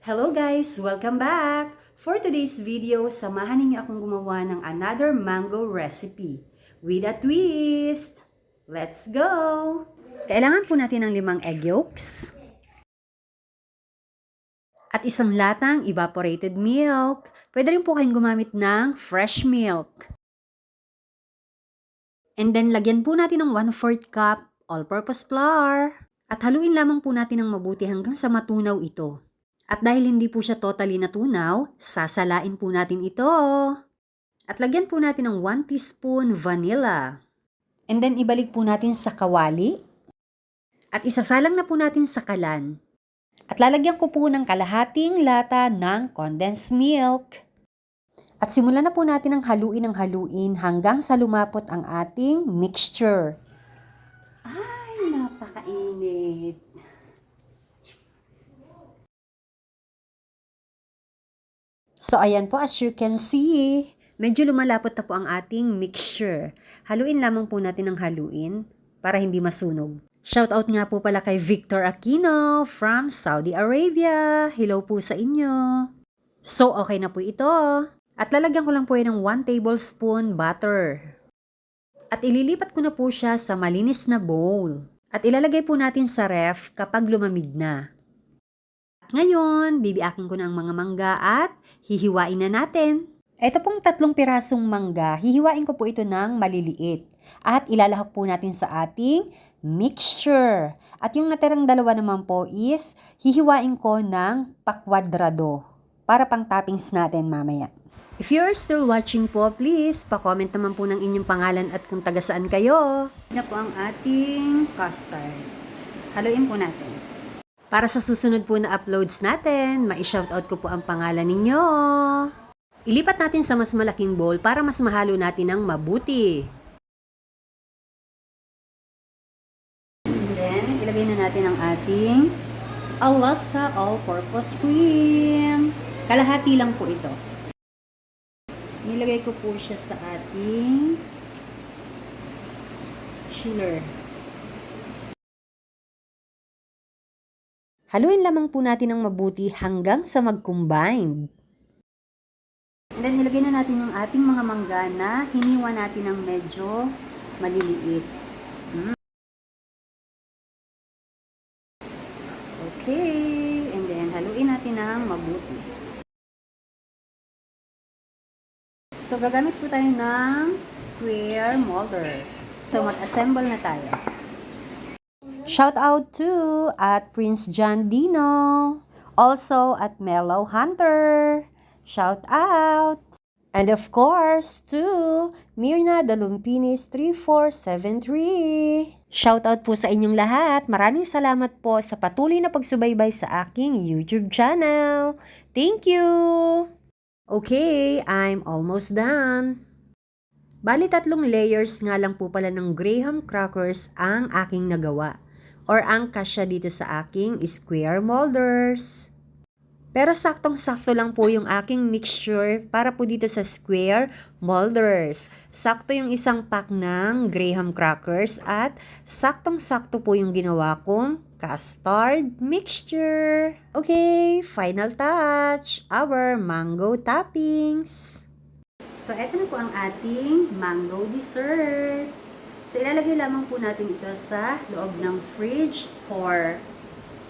Hello guys! Welcome back! For today's video, samahan ninyo akong gumawa ng another mango recipe with a twist! Let's go! Kailangan po natin ng limang egg yolks at isang latang evaporated milk. Pwede rin po kayong gumamit ng fresh milk. And then, lagyan po natin ng 1/4 cup all-purpose flour. At haluin lamang po natin ng mabuti hanggang sa matunaw ito. At dahil hindi po siya totally natunaw, sasalain po natin ito. At lagyan po natin ng 1 teaspoon vanilla. And then ibalik po natin sa kawali. At isasalang na po natin sa kalan. At lalagyan ko po ng kalahating lata ng condensed milk. At simulan na po natin ang haluin ng haluin hanggang sa lumapot ang ating mixture. Ay, napakainit. So, ayan po, as you can see, medyo lumalapot na po ang ating mixture. Haluin lamang po natin ng haluin para hindi masunog. Shoutout nga po pala kay Victor Aquino from Saudi Arabia. Hello po sa inyo. So, okay na po ito. At lalagyan ko lang po yan ng 1 tablespoon butter. At ililipat ko na po siya sa malinis na bowl. At ilalagay po natin sa ref kapag lumamig na. Ngayon, bibiakin ko na ang mga mangga at hihiwain na natin. Ito pong tatlong pirasong mangga, hihiwain ko po ito ng maliliit. At ilalahok po natin sa ating mixture. At yung natirang dalawa naman po is hihiwain ko ng pakwadrado para pang toppings natin mamaya. If you are still watching po, please, pa-comment naman po ng inyong pangalan at kung taga saan kayo. Na po ang ating custard. Haluin po natin. Para sa susunod po na uploads natin, ma-shoutout ko po ang pangalan ninyo. Ilipat natin sa mas malaking bowl para mas mahalo natin ng mabuti. And then, ilagay na natin ang ating Alaska All-Purpose Cream. Kalahati lang po ito. Nilagay ko po siya sa ating chiller. Haluin lamang po natin ng mabuti hanggang sa mag-combine. And then, nilagay na natin yung ating mga mangga na hiniwa natin ng medyo maliliit. Mm. Okay. And then, haluin natin ng mabuti. So, gagamit po tayo ng square molder. So, mag-assemble na tayo. Shout out to at Prince John Dino. Also at Mellow Hunter. Shout out. And of course to Mirna Dalumpinis 3473. Shout out po sa inyong lahat. Maraming salamat po sa patuloy na pagsubaybay sa aking YouTube channel. Thank you! Okay, I'm almost done. Bali tatlong layers nga lang po pala ng graham crackers ang aking nagawa or ang kasya dito sa aking square molders. Pero saktong-sakto lang po yung aking mixture para po dito sa square molders. Sakto yung isang pack ng graham crackers at saktong-sakto po yung ginawa kong custard mixture. Okay, final touch, our mango toppings. So, eto na po ang ating mango dessert. So, ilalagay lamang po natin ito sa loob ng fridge for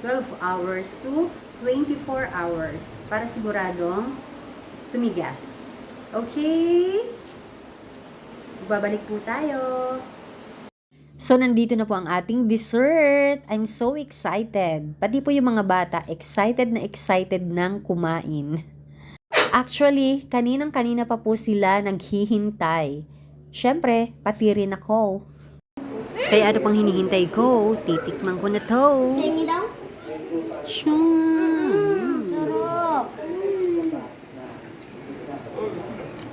12 hours to 24 hours para siguradong tumigas. Okay? Babalik po tayo. So, nandito na po ang ating dessert. I'm so excited. Pati po yung mga bata, excited na excited nang kumain. Actually, kaninang-kanina pa po sila naghihintay. Siyempre, pati rin ako. Kaya ano pang hinihintay ko? Titikman ko na to. Pengi daw? Shum. Sarap.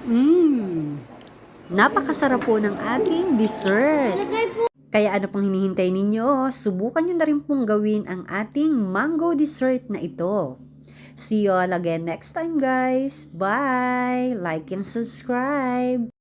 Mmm. Napakasarap po ng ating dessert. Kaya ano pang hinihintay ninyo? Subukan nyo na rin pong gawin ang ating mango dessert na ito. See you all again next time guys. Bye! Like and subscribe!